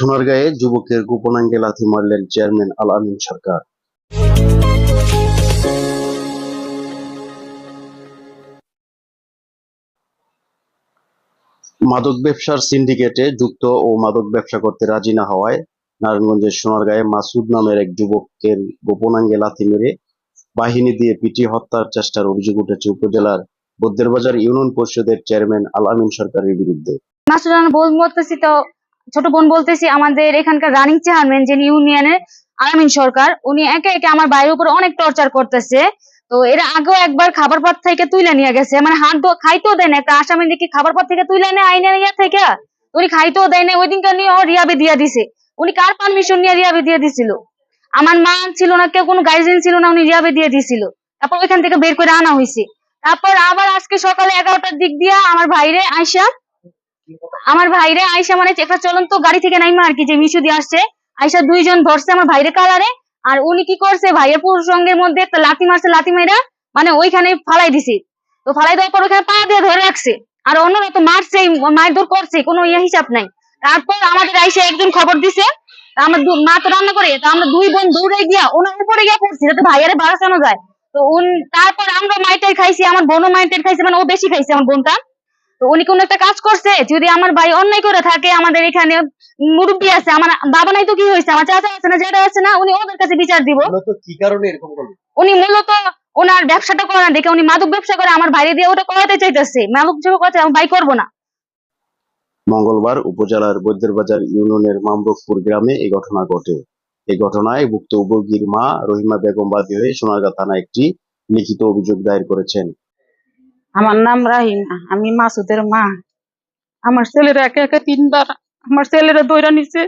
সোনারগাঁয়ে যুবকের গোপনাঙ্গে লাথি মারলেন চেয়ারম্যান আল আমিন সরকার। মাদক ব্যবসার সিন্ডিকেটে যুক্ত ও মাদক ব্যবসা করতে রাজি না হওয়ায় নারায়ণগঞ্জের সোনারগাঁয়ে মাসুদ নামের এক যুবকের গোপনাঙ্গে লাথি মেরে বাহিনী দিয়ে পিটিয়ে হত্যার চেষ্টার অভিযোগ উঠেছে উপজেলার বদ্দেরবাজার ইউনিয়ন পরিষদের চেয়ারম্যান আল আমিন সরকারের বিরুদ্ধে। মাসুদ বলতেছি তো ছোট বোন বলতেছি, আমাদের এখানকার রানিং চেয়ারম্যান যিনি ইউনিয়নের আলামিন সরকার, উনি একে একে আমার ভাইয়ের উপর অনেক টর্চার করতেছে। তো এর আগেও একবার খাবার পথ থেকে তুলে নিয়ে গেছে মানে হাত খাইতেও দেয় না, একটা আসামি দেখি খাবার পথ থেকে তুলে নেয় আইনের ইয়া থেকে। উনি খাইতেও দেয় না ওই দিনকার নিয়ে রিয়াবে দিয়ে দিছে। উনি কার পারমিশন নিয়ে রিয়াবে দিয়ে দিছিল? আমার মা ছিল না, কেউ কোনো গার্জেন ছিল না, উনি রিয়াবে দিয়ে দিছিল। তারপর ওইখান থেকে বের করে আনা হয়েছে তারপর আবার আজকে সকালে এগারোটার দিক দিয়া আমার ভাইরে আইসা আমার ভাইরে আইসা মানে একটা চলন্ত গাড়ি থেকে নাইমা আর কি, যে মিশু দিয়ে আসছে। আইসা দুইজন ধরছে আমার ভাইরে কালারে আর উনি কি করছে, ভাইয়ের পুরুষ মধ্যে একটা লাথি মারছে, লাথি মেরা মানে ওইখানে ফালাই দিছে। তো ফালাই দেওয়ার পর ওইখানে পা দিয়ে ধরে রাখছে। আর অন্যরা তো মারছেই মারধর করছে, কোনো ইয়ে হিসাব নাই। তারপর আমাদের আইসা একজন খবর দিছে, তা আমরা মা তো রান্না করে, তা আমরা দুই বোন দৌড়ে গিয়া ওনার উপরে গিয়া পড়ছি, যাতে ভাইয়ারে বাঁচানো যায়। তো উন তারপর আমরা মাইটের খাইছি, আমার বোনও মাইটের খাইছে মানে ও বেশি খাইছে আমার বোনটা। তো উনি কোন একটা কাজ করছে যদি আমার ভাই অন্যায় করে থাকে আমাদের এখানে মুরব্বী আছে আমার বাবা নাই তো কি হয়েছে আমার চাচা আছে না যেটা আছে না উনি ওদের কাছে বিচার দিব। মূলত কি কারণে এরকম করল? উনি মূলত ওনার ব্যবসাটা করে না দেখে উনি মাদক ব্যবসা করে আমার বাইরে দিয়ে ওটা করাতে চাইতেছে। মাদক করতে আমার ভাই করব না। মঙ্গলবার উপজেলার বৈদ্যবাজার ইউনিয়নের মামরুকপুর গ্রামে এই ঘটনা ঘটে। এই ঘটনায় ভুক্তভোগীর মা রহিমা বেগম বাদী হয়ে সোনারগাঁ থানায় একটি লিখিত অভিযোগ দায়ের করেছেন। আমার নাম রাহিমা আমি মাসুদের মা। আমার ছেলেরা একে একে তিনবার আমার ছেলেরা দৈরা নিছে।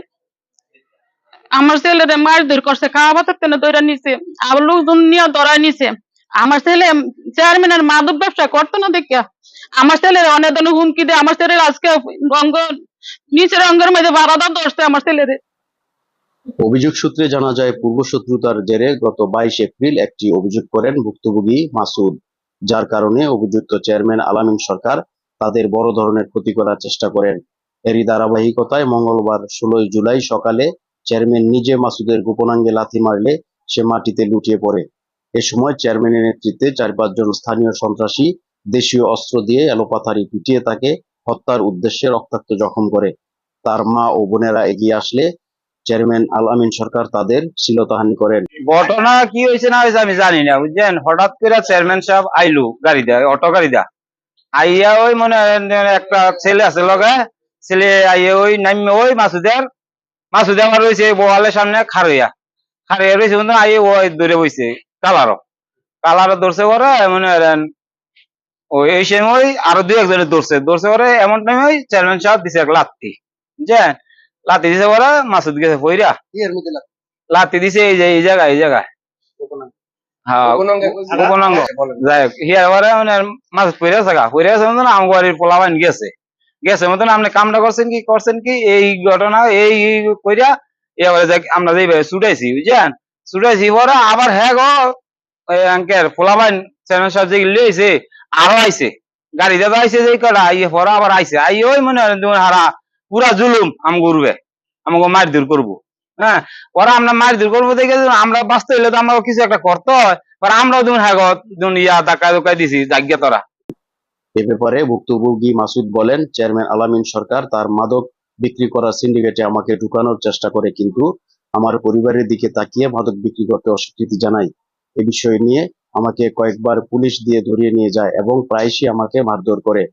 আমার ছেলেরা মারধর করছে খাওয়া ভাতের তেনে দৈরা নিছে আবার লোকজন নিয়ে ধরা নিছে। আমার ছেলে চেয়ারম্যানের মাদক ব্যবসা করতো না দেখিয়া। আমার ছেলের অনেক হুমকি দেয়, আমার ছেলের আজকে রঙ্গ নিচের রঙ্গের মধ্যে বারাদা ধরছে আমার ছেলেদের। অভিযোগ সূত্রে জানা যায় পূর্ব শত্রুতার জেরে গত বাইশ এপ্রিল একটি অভিযোগ করেন ভুক্তভোগী মাসুদ। যার কারণে অভিযুক্ত চেয়ারম্যান আলামিন সরকার তাদের বড় ধরনের ক্ষতি করার চেষ্টা করেন। এরই ধারাবাহিকতায় মঙ্গলবার ষোলোই জুলাই সকালে চেয়ারম্যান নিজে মাসুদের গোপনাঙ্গে লাথি মারলে সে মাটিতে লুটিয়ে পড়ে। এ সময় চেয়ারম্যানের নেতৃত্বে চার পাঁচজন স্থানীয় সন্ত্রাসী দেশীয় অস্ত্র দিয়ে এলোপাথারি পিটিয়ে তাকে হত্যার উদ্দেশ্যে রক্তাক্ত জখম করে। তার মা ও বোনেরা এগিয়ে আসলে চেয়ারম্যান আল আমিন সরকার তাদের শ্লীলতাহানি করেন। ঘটনা কি হয়েছে না হয়েছে আমি জানি না, বুঝছেন? হঠাৎ করে চেয়ারম্যান সাহেব আইলু গাড়ি দেয়, অটো গাড়ি দা আইয়া ওই মনে একটা ছেলে আছে লগে, ছেলে আইয়া ওই নামে ওই মাসুদের, মাসুদে আমার রয়েছে বোয়ালের সামনে খারইয়া খারইয়া রয়েছে কিন্তু আইয়ে ওই দূরে বইছে, কালারও। কালারও ধরছে ওরা, মনে হয় ওই এই সময় আরও দুই একজনের ধরছে। ধরছে ওরা, এমন টাইমে ওই চেয়ারম্যান সাহেব দিছে এক লাত্তি বুঝছেন? লাত্তি দিছে ওরা মাসুদ গেছে পইরা। লাত্তি দিছে এই যে এই জায়গায় এই জায়গায়। হ্যাঁ পরে মানে পোলাবান গেছে। গেছে মতন আপনি কামটা করছেন কি করছেন কি এই ঘটনা এই কইরা এবারে আমরা যেভাবে ছুটাইছি বুঝছেন? ছুটাইছি পরে আবার হ্যাঁ গো আঙ্কের পোলাবান চ্যানেল সাহেব যে লিয়েছে আরও আইছে। গাড়ি দাদা আইছে যে কটা পরে আবার আইছে। আই ওই মনে হয় হারা পুরা জুলুম আম করবে আমাকে মার দূর করব। হ্যাঁ ওরা আমরা মার দূর করব দেখে আমরা বাঁচতে হইলে তো আমরা কিছু একটা করতে হয় আমরাও তুমি হ্যাঁ তুমি ইয়া দিছি, জাগ্যা তোরা। এ ব্যাপারে ভুক্তভোগী মাসুদ বলেন, চেয়ারম্যান আলামিন সরকার তার মাদক বিক্রি করা সিন্ডিকেটে আমাকে ঢুকানোর চেষ্টা করে, কিন্তু আমার পরিবারের দিকে তাকিয়ে মাদক বিক্রি করতে অস্বীকৃতি জানাই। এ বিষয় নিয়ে আমাকে কয়েকবার পুলিশ দিয়ে ধরিয়ে নিয়ে যায় এবং প্রায়শই আমাকে মারধর করে।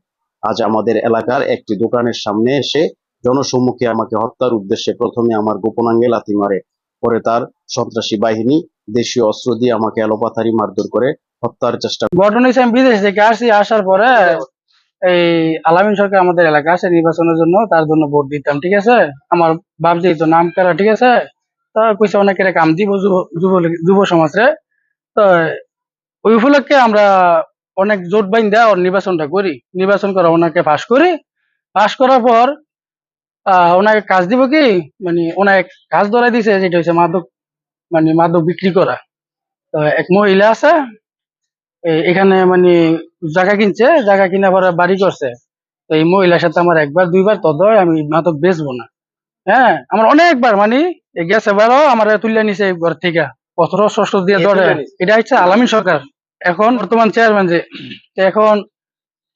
আজ আমাদের এলাকার একটি দোকানের সামনে এসে জনসম্মুখে আমাকে হত্যার উদ্দেশ্যে প্রথমে আমার গোপনাঙ্গে লাথি মারে, পরে তার সন্ত্রাসী বাহিনী দেশীয় অস্ত্র দিয়ে আমাকে এলোপাথারি মারধর করে হত্যার চেষ্টা ঘটনা আমি বিদেশ থেকে আসি, আসার পরে এই আলামিন সরকার আমাদের এলাকা আসে নির্বাচনের জন্য, তার জন্য ভোট দিতাম, ঠিক আছে? আমার বাপ যেহেতু নাম করা, ঠিক আছে? তো কইছে অনেকের কাম দিব যুব সমাজে তো ওই উপলক্ষে আমরা অনেক জোট বাইন দেওয়া নির্বাচনটা করি। নির্বাচন করে ওনাকে পাশ করি। পাশ করার পর ওনাকে কাজ দিব কি? মানে ওনাকে কাজ ধরাই দিছে যেটা হচ্ছে মাদক মানে মাদক বিক্রি করা। তো এক মহিলা আছে এখানে মানে জায়গা কিনছে জায়গা কিনা পরে বাড়ি করছে। তো এই মহিলার সাথে আমার একবার দুইবার তদ হয় আমি মাদক বেচবো না। হ্যাঁ আমার অনেকবার মানে গেছে এবারও আমার তুলে নিছে ঘর থেকে। অস্ত্র শস্ত্র দিয়ে ধরে। এটা হচ্ছে আলামী সরকার। এখন বর্তমান চেয়ারম্যান যে এখন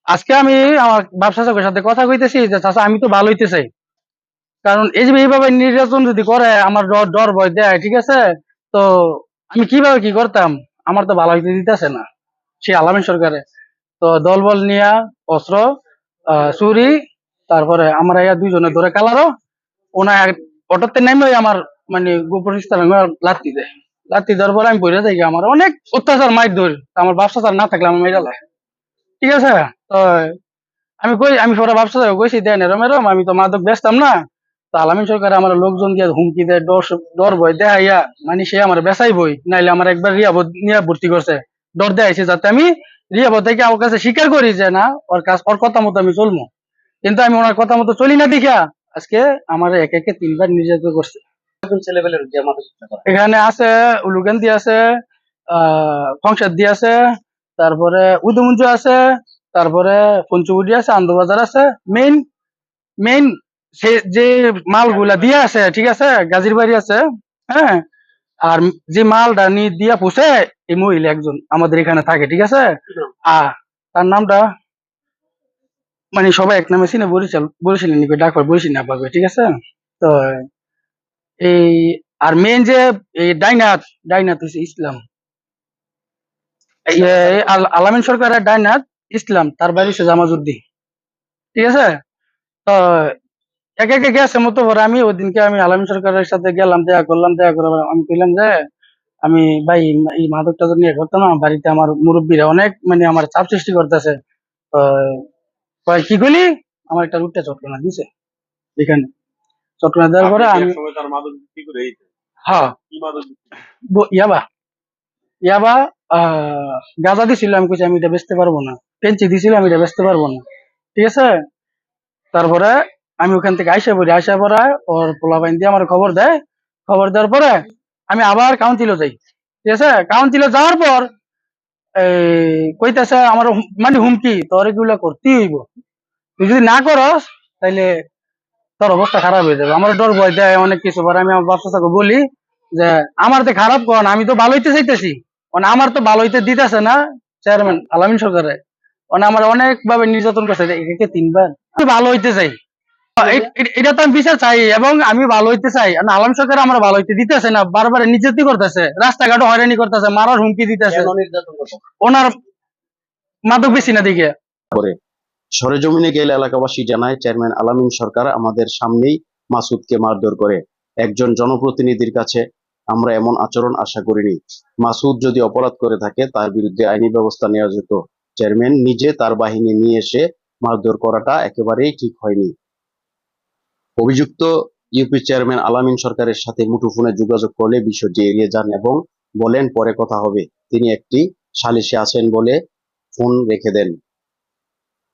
আজকে আমি আমার ব্যবসা সাথে কথা কইতেছি যে চাচা আমি তো ভালো হইতে চাই। কারণ এই যে এইভাবে নির্যাতন যদি করে, আমার ডর ভয় দেয়, ঠিক আছে? তো আমি কীভাবে কি করতাম? আমার তো ভালো হইতে দিতেছে না, সে আলামিন সরকারে। তো দলবল নিয়া, অস্ত্র চুরি তারপরে আমরা ইয়া দুইজনে ধরে কালারও ওনার অটোতে নেমে আমার মানে গোপন স্থানে লাত্তি দেয়। লাত্তি দেওয়ার পরে আমি বইরে যাই আমার অনেক অত্যাচার, মাইর ধর। আমার ব্যবসা চার না থাকলে আমার মেয়েরা লাই ঠিক আছে? তো আমি কই আমি পরে ব্যবসা কইছি, দেন এরম এরম, আমি তো মাদক বেচতাম না। তো আলামিন সরকার আমার লোকজন দিয়ে হুমকি দেয় ডর ডর বই দেখাইয়া মানে সে আমার বেচাই বই নাইলে আমার একবার রিয়া নিয়ে ভর্তি করছে। ডর দেখাইছে যাতে আমি রিয়া থেকে আমার কাছে স্বীকার করি যে না ওর কাজ ওর কথা মতো আমি চলবো কিন্তু আমি ওনার কথা মতো চলি না দেখা আজকে আমার এক একে তিনবার নির্যাতন করছে। এখানে আছে উলুকান্দি আছে আহ সংসাদ আছে তারপরে উদমুঞ্জ আছে তারপরে পঞ্চবুটি আছে আন্দোবাজার আছে মেইন মেইন সে যে মালগুলা দিয়ে আছে, ঠিক আছে? গাজীর বাড়ি আছে হ্যাঁ? আর যে মালটা নি দিয়া পুষে এই মহিলা একজন আমাদের এখানে থাকে, ঠিক আছে? আ তার নামটা মানে সবাই এক নামে চিনে বরিশাল বরিশাল নিবে ডাকবার বরিশাল না পাবে ঠিক আছে? তো এই, আর মেন যে এই ডাইনাথ ডাইনাথ হচ্ছে ইসলাম। আলামিন সরকারের ডাইনাথ ইসলাম, তার বাড়ি হচ্ছে জামাজুদ্দিন, ঠিক আছে? তো একে একে গেছে মতো পরে আমি ওই দিনকে আমি আলামিন সরকারের সাথে গেলাম দেখা করলাম দেখা করে আমি কইলাম যে আমি ভাই এই মাদকটা তো নিয়ে করতাম না বাড়িতে আমার মুরব্বীরা অনেক মানে আমার চাপ সৃষ্টি করতেছে। কি কইলি? আমার একটা রুটটা চটকনা দিছে। এখানে। চটকনা দেওয়ার পরে আমি হ্যাঁ। ইয়াবা। ইয়াবা আহ, গাঁজা দিছিল আমি কইছি আমি এটা বেচতে পারব না। পেঞ্চি দিছিল আমি এটা বেচতে পারব না। ঠিক আছে? তারপরে আমি ওখান থেকে আইসা পড়ি, আইসা পরে ওর পোলাবাইন দিয়ে আমার খবর দেয়। খবর দেওয়ার পরে আমি আবার কাউন্সিলে যাই। ঠিক আছে? কাউন্সিলে যাওয়ার পর কইতেছে আমার মানে হুমকি, তোর এগুলো করতেই হইব। তুই যদি না করস, তাইলে তোর অবস্থা খারাপ হয়ে যাবে। আমার ডর ভয় দেয় অনেক কিছু। পরে আমি আমার ব্যবসা বলি যে, আমার তো খারাপ কন, আমি তো ভালো হইতে চাইতেছি। মানে আমার তো ভালো হইতে দিতেছে না চেয়ারম্যান, আলামিন সরকারে। মানে আমার অনেক ভাবে নির্যাতন করছে। একে তিনবার। আমি ভালো হইতে চাই। এটা তো আমি বিচার চাই এবং আমি ভালো হইতে চাই। আলাম সরকার আমার ভালো হইতে দিতেছে না বারবার নির্যাতন করতেছে রাস্তাঘাটে হয়রানি করতেছে মারার হুমকি দিতেছে। ওনার মাদক বেশি না দিকে। সরেজমিনে গেলে এলাকাবাসী জানায় চেয়ারম্যান আলামিন সরকার আমাদের সামনেই মাসুদকে মারধর করে। একজন জনপ্রতিনিধির কাছে আমরা এমন আচরণ আশা করিনি। মাসুদ যদি অপরাধ করে থাকে তার বিরুদ্ধে আইনি ব্যবস্থা নেওয়া যেত। চেয়ারম্যান নিজে তার বাহিনী নিয়ে এসে মারধর করাটা একেবারেই ঠিক হয়নি। অভিযুক্ত ইউপি চেয়ারম্যান আলামিন সরকারের সাথে মুঠোফোনে যোগাযোগ করলে বিষয়টি এড়িয়ে যান এবং বলেন পরে কথা হবে। তিনি একটি সালিশে আছেন বলে ফোন রেখে দেন।